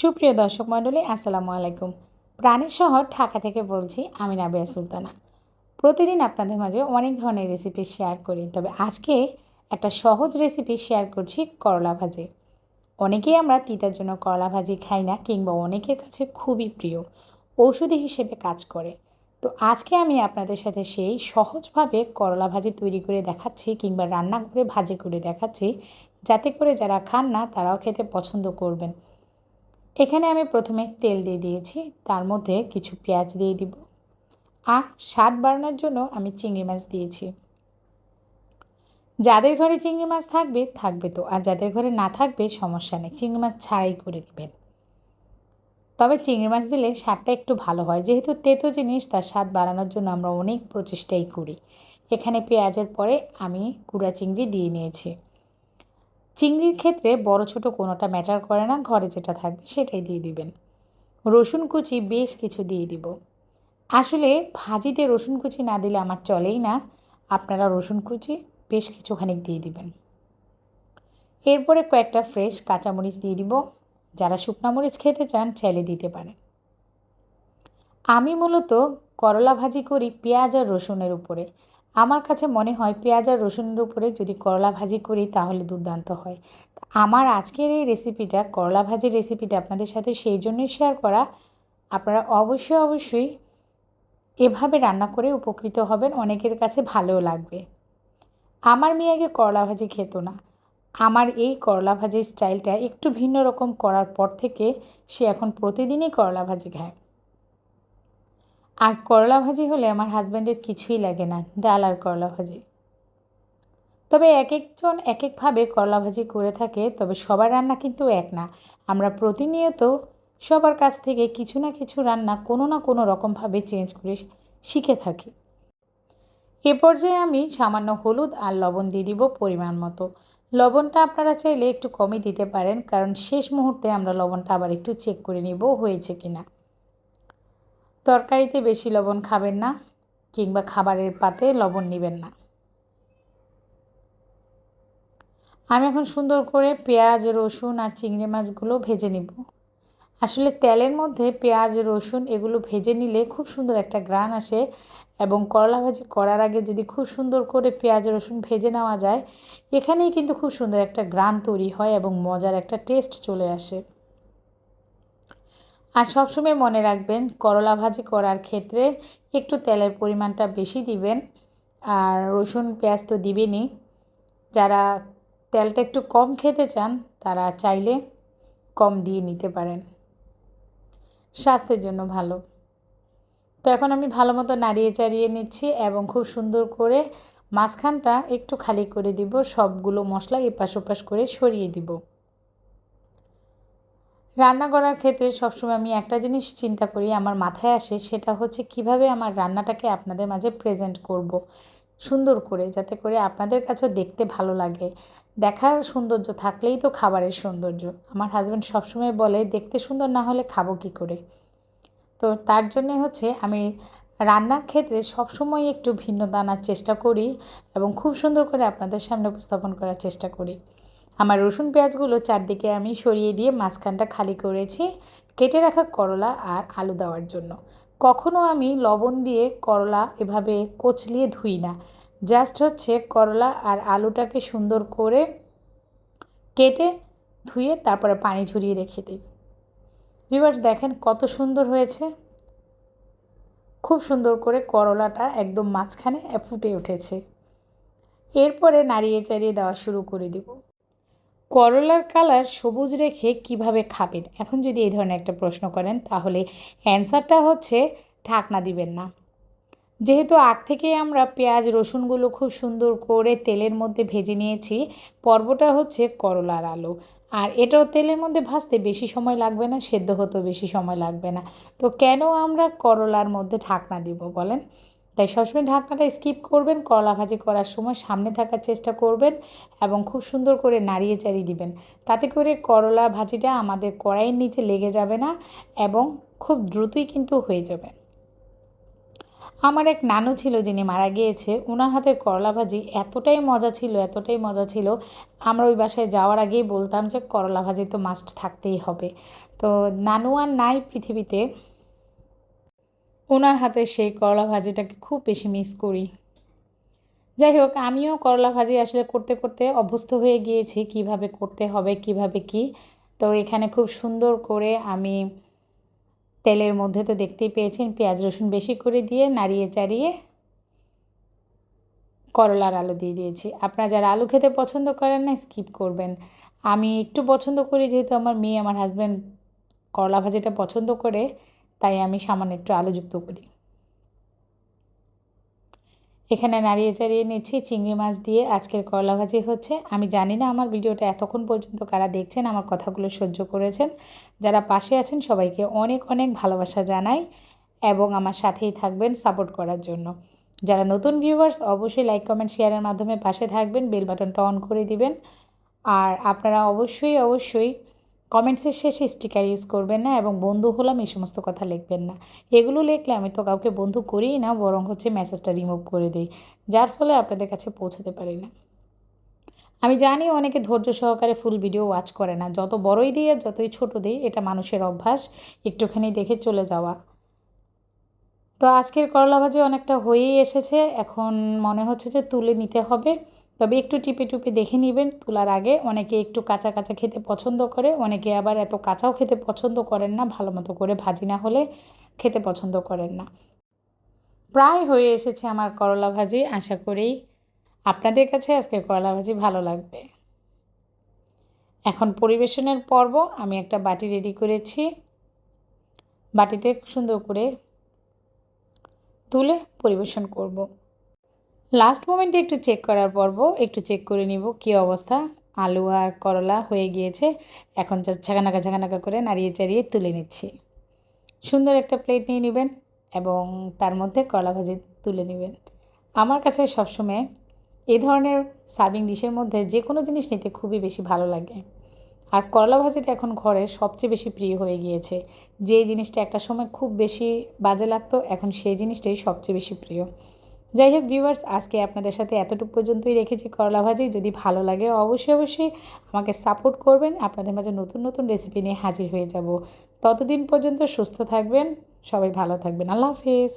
সুপ্রিয় দর্শক মণ্ডলী, আসসালামু আলাইকুম। প্রাণীর শহর ঢাকা থেকে বলছি আমি রাবেয়া সুলতানা। প্রতিদিন আপনাদের মাঝে অনেক ধরনের রেসিপি শেয়ার করি, তবে আজকে একটা সহজ রেসিপি শেয়ার করছি করলা ভাজি। অনেকেই আমরা তিতার জন্য করলা ভাজি খাই না, কিংবা অনেকের কাছে খুবই প্রিয়, ঔষধি হিসেবে কাজ করে। তো আজকে আমি আপনাদের সাথে সেই সহজভাবে করলা ভাজি তৈরি করে দেখাচ্ছি, কিংবা রান্না করে ভাজি করে দেখাচ্ছি, যাতে করে যারা খান না, তারাও খেতে পছন্দ করবেন। এখানে আমি প্রথমে তেল দিয়ে দিয়েছি, তার মধ্যে কিছু পেঁয়াজ দিয়ে দিব। আর স্বাদ বাড়ানোর জন্য আমি চিংড়ি মাছ দিয়েছি। যাদের ঘরে চিংড়ি মাছ থাকবে থাকবে তো। আর যাদের ঘরে না থাকবে, সমস্যা নেই। চিংড়ি মাছ ছাড়াই করে নেবেন তবে চিংড়ি মাছ দিলে স্বাদটা একটু ভালো হয়। যেহেতু তেতো জিনিস, তার স্বাদ বাড়ানোর জন্য আমরা অনেক প্রচেষ্টাই করি। এখানে পেঁয়াজের পরে আমি কুড়া চিংড়ি দিয়ে নিয়েছি। চিংড়ির ক্ষেত্রে বড় ছোট কোনোটা ম্যাটার করে না, ঘরে যেটা থাকবে সেটাই দিয়ে দিবেন। রসুন কুচি বেশ কিছু দিয়ে দিব। আসলে ভাজিতে রসুন কুচি না দিলে আমার চলেই না, আপনারা রসুন কুচি বেশ কিছুখানি দিয়ে দিবেন। এরপরে কয়েকটা ফ্রেশ কাঁচামরিচ দিয়ে দিব। যারা শুকনো মরিচ খেতে চান, চাইলে দিতে পারেন। আমি মূলত করলা ভাজি করি পেঁয়াজ আর রসুনের উপরে। আমার কাছে মনে হয় পেঁয়াজ আর রসুনের উপরে যদি করলা ভাজি করি তাহলে দুর্দান্ত হয়। আমার আজকের এই রেসিপিটা করলা ভাজির রেসিপিটা আপনাদের সাথে সেই জন্যই শেয়ার করা। আপনারা অবশ্যই অবশ্যই এভাবে রান্না করে উপকৃত হবেন, অনেকের কাছে ভালোও লাগবে। আমার মেয়ে আগে করলা ভাজি খেত না। আমার এই করলা ভাজির স্টাইলটা একটু ভিন্ন রকম করার পর থেকে সে এখন প্রতিদিনই করলা ভাজি খায়। আর করলা ভাজি হলে আমার হাজব্যান্ডের কিছুই লাগে না, ডাল আর করলা ভাজি। তবে এক একজন এক একভাবে করলা ভাজি করে থাকে, তবে সবার রান্না কিন্তু এক না। আমরা প্রতিনিয়ত সবার কাছ থেকে কিছু না কিছু রান্না কোনো না কোনো রকমভাবে চেঞ্জ করে শিখে থাকি। এ পর্যায়ে আমি সামান্য হলুদ আর লবণ দিয়ে দিব পরিমাণ মতো। লবণটা আপনারা চাইলে একটু কমই দিতে পারেন, কারণ শেষ মুহূর্তে আমরা লবণটা আবার একটু চেক করে নিব হয়েছে কি না তরকারিতে বেশি লবণ খাবেন না কিংবা খাবারের পাতে লবণ নেবেন না। আমি এখন সুন্দর করে পেঁয়াজ, রসুন আর চিংড়ি মাছগুলো ভেজে নিব। আসলে তেলের মধ্যে পেঁয়াজ, রসুন এগুলো ভেজে নিলে খুব সুন্দর একটা গ্রান আসে এবং করলা ভাজি করার আগে যদি খুব সুন্দর করে পেঁয়াজ, রসুন ভেজে নেওয়া যায়, এখানেই কিন্তু খুব সুন্দর একটা গ্রান তৈরি হয় এবং মজার একটা টেস্ট চলে আসে। আর সবসময় মনে রাখবেন, করলা ভাজি করার ক্ষেত্রে একটু তেলের পরিমাণটা বেশি দিবেন। আর রসুন, পেঁয়াজ তো দিবেনই। যারা তেলটা একটু কম খেতে চান, তারা চাইলে কম দিয়ে নিতে পারেন। স্বাস্থ্যের জন্য ভালো। তো এখন আমি ভালো মতো নাড়িয়ে চাড়িয়ে নিচ্ছি এবং খুব সুন্দর করে মাঝখানটা একটু খালি করে দিব, সবগুলো মশলা এপাশ ওপাশ করে সরিয়ে দিব। রান্না করার ক্ষেত্রে সবসময় আমি একটা জিনিস চিন্তা করি, আমার মাথায় আসে, সেটা হচ্ছে কীভাবে আমার রান্নাটাকে আপনাদের মাঝে প্রেজেন্ট করব। সুন্দর করে, যাতে করে আপনাদের কাছেও দেখতে ভালো লাগে। দেখার সৌন্দর্য থাকলেই তো খাবারের সৌন্দর্য। আমার হাজব্যান্ড সবসময় বলে, দেখতে সুন্দর না হলে খাব কী করে? তো তার জন্যে হচ্ছে আমি রান্নার ক্ষেত্রে সবসময় একটু ভিন্নতা আনার চেষ্টা করি এবং খুব সুন্দর করে আপনাদের সামনে উপস্থাপন করার চেষ্টা করি। আমার রসুন পেঁয়াজগুলো চারদিকে আমি সরিয়ে দিয়ে মাঝখানটা খালি করেছি, কেটে রাখা করলা আর আলু দেওয়ার জন্য। কখনও আমি লবণ দিয়ে করলা এভাবে কচলিয়ে ধুই না। জাস্ট হচ্ছে করলা আর আলুটাকে সুন্দর করে কেটে ধুয়ে তারপরে পানি ঝরিয়ে রেখে দিই। ভিভার্স দেখেন কত সুন্দর হয়েছে। খুব সুন্দর করে করলাটা একদম মাঝখানে ফুটে উঠেছে। এরপরে নাড়িয়ে চাড়িয়ে দেওয়া শুরু করে দেব। করলার কালার সবুজ রেখে কীভাবে খাবেন? এখন যদি এই ধরনের একটা প্রশ্ন করেন, তাহলে অ্যান্সারটা হচ্ছে ঢাকনা দিবেন না। যেহেতু আগ থেকে আমরা পেঁয়াজ, রসুনগুলো খুব সুন্দর করে তেলের মধ্যে ভেজে নিয়েছি, পর্বটা হচ্ছে করলার আলু। আর এটাও তেলের মধ্যে ভাজতে বেশি সময় লাগবে না, সেদ্ধ হতেও বেশি সময় লাগবে না। তো কেন আমরা করলার মধ্যে ঢাকনা দিব বলেন? তাই সবসময় ঢাকনাটা স্কিপ করবেন করলা ভাজি করার সময় সামনে থাকার চেষ্টা করবেন এবং খুব সুন্দর করে নাড়িয়ে চাড়িয়ে দিবেন। তাতে করে করলা ভাজিটা আমাদের কড়াইয়ের নিচে লেগে যাবে না এবং খুব দ্রুতই কিন্তু হয়ে যাবে। আমার এক নানু ছিল যিনি মারা গিয়েছে ওনার হাতের করলা ভাজি এতটাই মজা ছিল, এতটাই মজা ছিল। আমরা ওই বাসায় যাওয়ার আগেই বলতাম যে, করলা ভাজি তো মাস্ট থাকতেই হবে। তো নানু আর নাই পৃথিবীতে। ওনার হাতে সেই করলা ভাজিটাকে খুব বেশি মিস করি। যাই হোক, আমিও করলা ভাজি আসলে করতে করতে অভ্যস্ত হয়ে গিয়েছি, কীভাবে করতে হবে, কীভাবে কি। তো এখানে খুব সুন্দর করে আমি তেলের মধ্যে তো দেখতেই পেয়েছেন, পেঁয়াজ রসুন বেশি করে দিয়ে নাড়িয়ে চাড়িয়ে করলার আলু দিয়ে দিয়েছি। আপনারা যারা আলু খেতে পছন্দ করেন না স্কিপ করবেন। আমি একটু পছন্দ করি, যেহেতু আমার মেয়ে, আমার হাজব্যান্ড করলা ভাজিটা পছন্দ করে। তাই আমি সামান্য একটু আলুযুক্ত করি। এখানে নাড়িয়ে চাড়িয়ে নিচ্ছি চিংড়ি মাছ দিয়ে আজকের করলা ভাজি হচ্ছে। আমি জানি না আমার ভিডিওটা এতক্ষণ পর্যন্ত কারা দেখছেন, আমার কথাগুলো সহ্য করেছেন। যারা পাশে আছেন, সবাইকে অনেক অনেক ভালোবাসা জানাই এবং আমার সাথেই থাকবেন সাপোর্ট করার জন্য। যারা নতুন ভিউয়ার্স অবশ্যই লাইক কমেন্ট শেয়ারের মাধ্যমে পাশে থাকবেন বেল বাটনটা অন করে দিবেন। আর আপনারা অবশ্যই অবশ্যই কমেন্টসের শেষে স্টিকার ইউজ করবেন না এবং বন্ধু হলাম এই সমস্ত কথা লিখবেন না। এগুলো লিখলে আমি তো কাউকে বন্ধু করিই না, বরং হচ্ছে মেসেজটা রিমুভ করে দিই, যার ফলে আপনাদের কাছে পৌঁছাতে পারি না। আমি জানি অনেকে ধৈর্য সহকারে ফুল ভিডিও ওয়াচ করে না, যত বড়ই দিই আর যতই ছোট দিই, এটা মানুষের অভ্যাস, একটুখানি দেখে চলে যাওয়া। তো আজকের করলা ভাজি অনেকটা হয়েই এসেছে, এখন মনে হচ্ছে যে তুলে নিতে হবে। তবে একটু টিপে টুপে দেখে নেবেন, তোলার আগে অনেকে একটু কাঁচা কাঁচা খেতে পছন্দ করে, অনেকে আবার এত কাঁচাও খেতে পছন্দ করেন না, ভালো মতো করে ভাজি না হলে খেতে পছন্দ করেন না। প্রায় হয়ে এসেছে আমার করলা ভাজি, আশা করি আপনাদের কাছে আজকে করলা ভাজি ভালো লাগবে। এখন পরিবেশনের পর্ব, আমি একটা বাটি রেডি করেছি। বাটিতে সুন্দর করে তুলে পরিবেশন করব। লাস্ট মোমেন্টে একটু চেক করার পর্ব, একটু চেক করে নিব কি অবস্থা। আলু আর করলা হয়ে গিয়েছে, এখন ছাগানাকা ছাগানাকা করে নাড়িয়ে চাড়িয়ে তুলে নিচ্ছি। সুন্দর একটা প্লেট নিয়ে নেবেন এবং তার মধ্যে করলা ভাজি তুলে নেবেন। আমার কাছে সবসময় এ ধরনের সার্ভিং ডিশের মধ্যে যে কোনো জিনিস নিতে খুবই বেশি ভালো লাগে। আর করলা ভাজিটা এখন ঘরের সবচেয়ে বেশি প্রিয় হয়ে গিয়েছে। যে জিনিসটা একটা সময় খুব বেশি বাজে লাগতো, এখন সেই জিনিসটাই সবচেয়ে বেশি প্রিয়। যাই হোক ভিউয়ার্স আজকে আপনাদের সাথে এতটুকু পর্যন্তই রেখেছি করলা ভাজি। যদি ভালো লাগে অবশ্যই অবশ্যই আমাকে সাপোর্ট করবেন। আপনাদের মাঝে নতুন নতুন রেসিপি নিয়ে হাজির হয়ে যাব। ততদিন পর্যন্ত সুস্থ থাকবেন, সবাই ভালো থাকবেন। আল্লাহ হাফিজ।